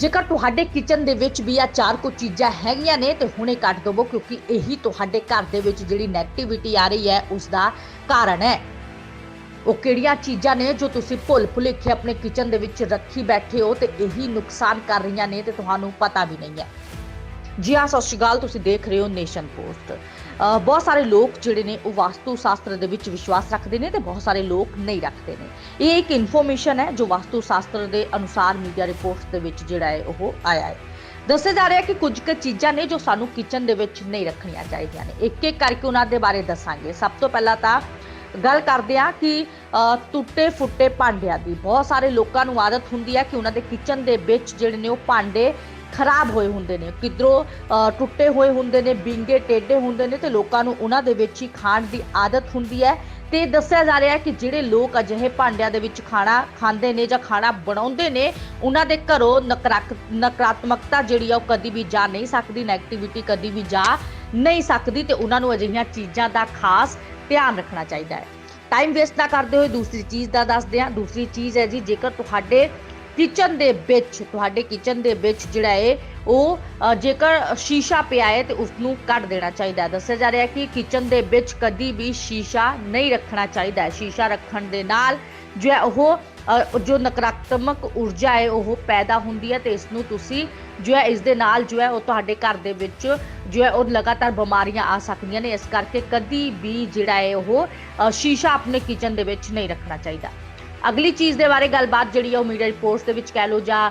ਜੇਕਰ ਤੁਹਾਡੇ ਕਿਚਨ ਦੇ ਵਿੱਚ ਵੀ ਆ ਚਾਰ ਕੁ ਚੀਜ਼ਾਂ ਹੈਗੀਆਂ ਨੇ, ਤੇ ਹੁਣੇ ਕੱਟ ਦਵੋ, ਕਿਉਂਕਿ ਇਹੀ ਤੁਹਾਡੇ ਘਰ ਦੇ ਵਿੱਚ ਜਿਹੜੀ 네ਗੇਟਿਵਿਟੀ ਆ ਰਹੀ ਹੈ ਉਸ ਦਾ ਕਾਰਨ ਹੈ। ਉਹ ਕਿਹੜੀਆਂ ਚੀਜ਼ਾਂ ਨੇ ਜੋ ਤੁਸੀਂ ਭੁੱਲ ਭੁਲੇਖੇ ਆਪਣੇ ਕਿਚਨ ਦੇ ਵਿੱਚ ਰੱਖੀ ਬੈਠੇ ਹੋ ਤੇ ਇਹੀ ਨੁਕਸਾਨ ਕਰ ਰਹੀਆਂ ਨੇ, ਤੇ ਤੁਹਾਨੂੰ ਪਤਾ ਵੀ ਨਹੀਂ ਹੈ। ਜੀ ਹਾਂ, ਸਤਿ ਸ਼੍ਰੀ ਅਕਾਲ, ਤੁਸੀਂ ਦੇਖ ਰਹੇ ਹੋ ਨੇਸ਼ਨ ਪੋਸਟ। ਬਹੁਤ ਸਾਰੇ ਲੋਕ ਜਿਹੜੇ ਨੇ, ਉਹ ਵਾਸਤੂ ਸ਼ਾਸਤਰ ਦੇ ਵਿੱਚ ਵਿਸ਼ਵਾਸ ਰੱਖਦੇ ਨੇ ਤੇ ਬਹੁਤ ਸਾਰੇ ਲੋਕ ਨਹੀਂ ਰੱਖਦੇ ਨੇ। ਇਹ ਇੱਕ ਇਨਫੋਰਮੇਸ਼ਨ ਹੈ ਜੋ ਵਾਸਤੂ ਸ਼ਾਸਤਰ ਦੇ ਅਨੁਸਾਰ ਮੀਡੀਆ ਰਿਪੋਰਟਸ ਦੇ ਵਿੱਚ ਜਿਹੜਾ ਹੈ, ਉਹ ਆਇਆ ਹੈ। ਦੱਸਿਆ ਜਾ ਰਿਹਾ ਕਿ ਕੁਝ ਕੁ ਚੀਜ਼ਾਂ ਨੇ ਜੋ ਸਾਨੂੰ ਕਿਚਨ ਦੇ ਵਿੱਚ ਨਹੀਂ ਰੱਖਣੀਆਂ ਚਾਹੀਦੀਆਂ ਨੇ। ਇੱਕ ਇੱਕ ਕਰਕੇ ਉਹਨਾਂ ਦੇ ਬਾਰੇ ਦੱਸਾਂਗੇ। ਸਭ ਤੋਂ ਪਹਿਲਾਂ ਤਾਂ ਗੱਲ ਕਰਦੇ ਆ ਕਿ ਟੁੱਟੇ ਫੁੱਟੇ ਭਾਂਡਿਆਂ ਦੀ। ਬਹੁਤ ਸਾਰੇ ਲੋਕਾਂ ਨੂੰ ਆਦਤ ਹੁੰਦੀ ਹੈ ਕਿ ਉਹਨਾਂ ਦੇ ਕਿਚਨ ਦੇ ਵਿੱਚ ਜਿਹੜੇ ਨੇ ਉਹ ਭਾਂਡੇ ਖਰਾਬ ਹੋਏ ਹੁੰਦੇ ਨੇ, ਕਿਧਰੋਂ ਟੁੱਟੇ ਹੋਏ ਹੁੰਦੇ ਨੇ, ਬਿੰਗੇ ਟੇਢੇ ਹੁੰਦੇ ਨੇ ਤੇ ਲੋਕਾਂ ਨੂੰ ਉਹਨਾਂ ਦੇ ਵਿੱਚ ਹੀ ਖਾਣ ਦੀ ਆਦਤ ਹੁੰਦੀ ਹੈ। ਤੇ ਦੱਸਿਆ ਜਾ ਰਿਹਾ ਹੈ ਕਿ ਜਿਹੜੇ ਲੋਕ ਅਜਿਹੇ ਭਾਂਡਿਆਂ ਦੇ ਵਿੱਚ ਖਾਣਾ ਖਾਂਦੇ ਨੇ ਜਾਂ ਖਾਣਾ ਬਣਾਉਂਦੇ ਨੇ, ਉਹਨਾਂ ਦੇ ਘਰੋਂ ਨਕਰਾਕ, ਨਕਾਰਾਤਮਕਤਾ ਜਿਹੜੀ ਆ ਉਹ ਕਦੀ ਵੀ ਜਾ ਨਹੀਂ ਸਕਦੀ 네ਗੇਟਿਵਿਟੀ ਕਦੀ ਵੀ ਜਾ ਨਹੀਂ ਸਕਦੀ ਤੇ ਉਹਨਾਂ ਨੂੰ ਅਜਿਹੀਆਂ ਚੀਜ਼ਾਂ ਦਾ ਖਾਸ ਧਿਆਨ ਰੱਖਣਾ ਚਾਹੀਦਾ ਹੈ। ਟਾਈਮ ਵੇਸਟ ਨਾ ਕਰਦੇ ਹੋਏ ਦੂਸਰੀ ਚੀਜ਼ ਦਾ ਦੱਸਦੇ ਹਾਂ। ਦੂਸਰੀ ਚੀਜ਼ ਹੈ ਜੀ, ਜੇਕਰ ਤੁਹਾਡੇ ਕਿਚਨ ਦੇ ਵਿੱਚ, ਤੁਹਾਡੇ ਕਿਚਨ ਦੇ ਵਿੱਚ ਜਿਹੜਾ ਹੈ ਉਹ ਜੇਕਰ ਸ਼ੀਸ਼ਾ ਪਿਆ ਹੈ ਤੇ ਉਸ ਨੂੰ ਕੱਢ ਦੇਣਾ ਚਾਹੀਦਾ ਹੈ। ਦੱਸਿਆ ਜਾ ਰਿਹਾ ਹੈ ਕਿ ਕਿਚਨ ਦੇ ਵਿੱਚ ਕਦੀ ਵੀ ਸ਼ੀਸ਼ਾ ਨਹੀਂ ਰੱਖਣਾ ਚਾਹੀਦਾ ਹੈ। ਸ਼ੀਸ਼ਾ ਰੱਖਣ ਦੇ ਨਾਲ ਜੋ ਹੈ, ਉਹ ਜੋ ਨਕਾਰਾਤਮਕ ਊਰਜਾ ਹੈ ਉਹ ਪੈਦਾ ਹੁੰਦੀ ਹੈ ਤੇ ਇਸ ਨੂੰ ਤੁਸੀਂ ਜੋ ਹੈ ਇਸ ਦੇ ਨਾਲ ਜੋ ਹੈ, ਉਹ ਤੁਹਾਡੇ ਘਰ ਦੇ ਵਿੱਚ ਜੋ ਹੈ, ਉਹ ਲਗਾਤਾਰ ਬਿਮਾਰੀਆਂ ਆ ਸਕਦੀਆਂ ਨੇ। ਇਸ ਕਰਕੇ ਕਦੀ ਵੀ ਜਿਹੜਾ ਹੈ ਉਹ ਸ਼ੀਸ਼ਾ ਆਪਣੇ ਕਿਚਨ ਦੇ ਵਿੱਚ ਨਹੀਂ ਰੱਖਣਾ ਚਾਹੀਦਾ। ਅਗਲੀ ਚੀਜ਼ ਦੇ ਬਾਰੇ ਗੱਲਬਾਤ ਜਿਹੜੀ ਆ ਉਹ ਮੀਡੀਆ ਰਿਪੋਰਟਸ ਦੇ ਵਿੱਚ ਕਹਿ ਲੋ ਜਾਂ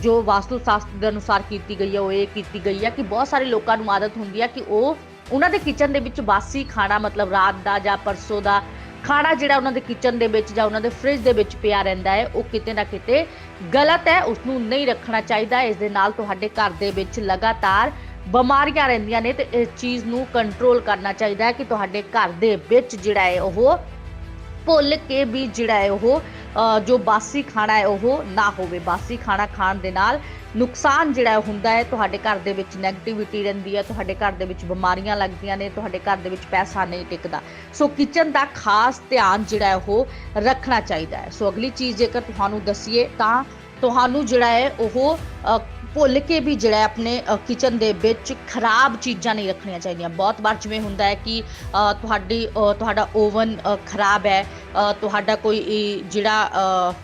ਜੋ ਵਾਸਤੂ ਸ਼ਾਸਤਰ ਦੇ ਅਨੁਸਾਰ ਕੀਤੀ ਗਈ ਹੈ ਉਹ ਇਹ ਕੀਤੀ ਗਈ ਹੈ ਕਿ ਬਹੁਤ ਸਾਰੇ ਲੋਕਾਂ ਨੂੰ ਆਦਤ ਹੁੰਦੀ ਹੈ ਕਿ ਉਹ ਉਹਨਾਂ ਦੇ ਕਿਚਨ ਦੇ ਵਿੱਚ ਬਾਸੀ ਖਾਣਾ ਮਤਲਬ ਰਾਤ ਦਾ ਜਾਂ ਪਰਸੋਂ ਦਾ ਖਾਣਾ ਜਿਹੜਾ ਉਹਨਾਂ ਦੇ ਕਿਚਨ ਦੇ ਵਿੱਚ ਜਾਂ ਉਹਨਾਂ ਦੇ ਫ੍ਰਿਜ ਦੇ ਵਿੱਚ ਪਿਆ ਰਹਿੰਦਾ ਹੈ, ਉਹ ਕਿਤੇ ਨਾ ਕਿਤੇ ਗਲਤ ਹੈ ਉਸ ਨੂੰ ਨਹੀਂ ਰੱਖਣਾ ਚਾਹੀਦਾ। ਇਸ ਦੇ ਨਾਲ ਤੁਹਾਡੇ ਘਰ ਦੇ ਵਿੱਚ ਲਗਾਤਾਰ ਬਿਮਾਰੀਆਂ ਰਹਿੰਦੀਆਂ ਨੇ ਤੇ ਇਸ ਚੀਜ਼ ਨੂੰ ਕੰਟਰੋਲ ਕਰਨਾ ਚਾਹੀਦਾ ਹੈ ਕਿ ਤੁਹਾਡੇ ਘਰ ਦੇ ਵਿੱਚ ਜਿਹੜਾ ਹੈ ਉਹ ਭੁੱਲ ਕੇ ਵੀ ਜਿਹੜਾ ਹੈ ਉਹ ਜੋ ਬਾਸੀ ਖਾਣਾ ਹੈ ਉਹ ਨਾ ਹੋਵੇ। ਬਾਸੀ ਖਾਣਾ ਖਾਣ ਦੇ ਨਾਲ ਨੁਕਸਾਨ ਜਿਹੜਾ ਹੁੰਦਾ ਹੈ, ਤੁਹਾਡੇ ਘਰ ਦੇ ਵਿੱਚ 네ਗੇਟਿਵਿਟੀ ਰਹਿੰਦੀ ਹੈ, ਤੁਹਾਡੇ ਘਰ ਦੇ ਵਿੱਚ ਬਿਮਾਰੀਆਂ ਲੱਗਦੀਆਂ ਨੇ, ਤੁਹਾਡੇ ਘਰ ਦੇ ਵਿੱਚ ਪੈਸਾ ਨਹੀਂ ਟਿਕਦਾ। ਸੋ ਕਿਚਨ ਦਾ ਖਾਸ ਧਿਆਨ ਜਿਹੜਾ ਉਹ ਰੱਖਣਾ ਚਾਹੀਦਾ ਹੈ। ਸੋ ਅਗਲੀ ਚੀਜ਼ ਜੇਕਰ ਤੁਹਾਨੂੰ ਦਸੀਏ ਤਾਂ ਤੁਹਾਨੂੰ ਜਿਹੜਾ ਹੈ ਉਹ ਭੁੱਲ ਕੇ ਵੀ ਜਿਹੜਾ ਆਪਣੇ ਕਿਚਨ ਦੇ ਵਿੱਚ ਖਰਾਬ ਚੀਜ਼ਾਂ ਨਹੀਂ ਰੱਖਣੀਆਂ ਚਾਹੀਦੀਆਂ। ਬਹੁਤ ਵਾਰ ਜਿਵੇਂ ਹੁੰਦਾ ਹੈ ਕਿ ਤੁਹਾਡੀ ਤੁਹਾਡਾ ਓਵਨ ਖਰਾਬ ਹੈ ਤੁਹਾਡਾ ਕੋਈ ਜਿਹੜਾ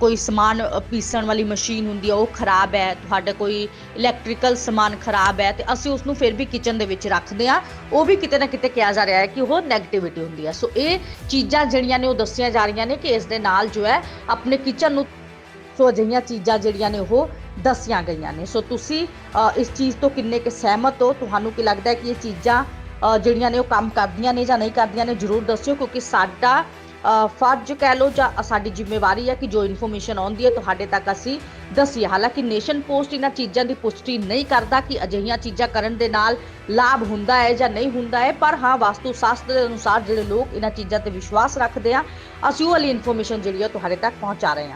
ਕੋਈ ਸਮਾਨ ਪੀਸਣ ਵਾਲੀ ਮਸ਼ੀਨ ਹੁੰਦੀ ਹੈ, ਉਹ ਖਰਾਬ ਹੈ, ਤੁਹਾਡਾ ਕੋਈ ਇਲੈਕਟ੍ਰੀਕਲ ਸਮਾਨ ਖਰਾਬ ਹੈ, ਤੇ ਅਸੀਂ ਉਸ ਨੂੰ ਫਿਰ ਵੀ ਕਿਚਨ ਦੇ ਵਿੱਚ ਰੱਖਦੇ ਆ ਉਹ ਵੀ ਕਿਤੇ ਨਾ ਕਿਤੇ ਕਿਹਾ ਜਾ ਰਿਹਾ ਹੈ ਕਿ ਉਹ 네ਗੇਟਿਵਿਟੀ ਹੁੰਦੀ ਹੈ। ਸੋ ਇਹ ਚੀਜ਼ਾਂ ਜਿਹੜੀਆਂ ਨੇ ਉਹ ਦੱਸੀਆਂ ਜਾ ਰਹੀਆਂ ਨੇ ਕਿ ਇਸ ਦੇ ਨਾਲ ਜੋ ਹੈ, ਆਪਣੇ ਕਿਚਨ ਨੂੰ ਸੋ ਅਜਿਹੀਆਂ ਚੀਜ਼ਾਂ ਜਿਹੜੀਆਂ ਨੇ ਉਹ ਦੱਸੀਆਂ ਗਈਆਂ ਨੇ। ਸੋ ਤੁਸੀਂ ਇਸ ਚੀਜ਼ ਤੋਂ ਕਿੰਨੇ ਕੁ ਸਹਿਮਤ ਹੋ? ਤੁਹਾਨੂੰ ਕੀ ਲੱਗਦਾ ਹੈ ਕਿ ਇਹ ਚੀਜ਼ਾਂ ਜਿਹੜੀਆਂ ਨੇ ਉਹ ਕੰਮ ਕਰਦੀਆਂ ਨੇ ਜਾਂ ਨਹੀਂ ਕਰਦੀਆਂ ਨੇ? ਜਰੂਰ ਦੱਸਿਓ, ਕਿਉਂਕਿ ਸਾਡਾ ਫਰਜ਼ ਕਹਿ ਲਓ ਜਾਂ ਸਾਡੀ ਜ਼ਿੰਮੇਵਾਰੀ ਹੈ ਕਿ ਜੋ ਇਨਫੋਰਮੇਸ਼ਨ ਆਉਂਦੀ ਹੈ, ਤੁਹਾਡੇ ਤੱਕ ਅਸੀਂ ਦੱਸੀਏ। ਹਾਲਾਂਕਿ ਨੇਸ਼ਨ ਪੋਸਟ ਇਹਨਾਂ ਚੀਜ਼ਾਂ ਦੀ ਪੁਸ਼ਟੀ ਨਹੀਂ ਕਰਦਾ ਕਿ ਅਜਿਹੀਆਂ ਚੀਜ਼ਾਂ ਕਰਨ ਦੇ ਨਾਲ ਲਾਭ ਹੁੰਦਾ ਹੈ ਜਾਂ ਨਹੀਂ ਹੁੰਦਾ ਹੈ, ਪਰ ਹਾਂ ਵਾਸਤੂ ਸ਼ਾਸਤਰ ਦੇ ਅਨੁਸਾਰ ਜਿਹੜੇ ਲੋਕ ਇਹਨਾਂ ਚੀਜ਼ਾਂ ਤੇ ਵਿਸ਼ਵਾਸ ਰੱਖਦੇ ਆ, ਅਸੀਂ ਉਹ ਵਾਲੀ ਇਨਫੋਰਮੇਸ਼ਨ ਜਿਹੜੀ ਹੈ ਤੁਹਾਡੇ ਤੱਕ ਪਹੁੰਚਾ ਰਹੇ ਹਾਂ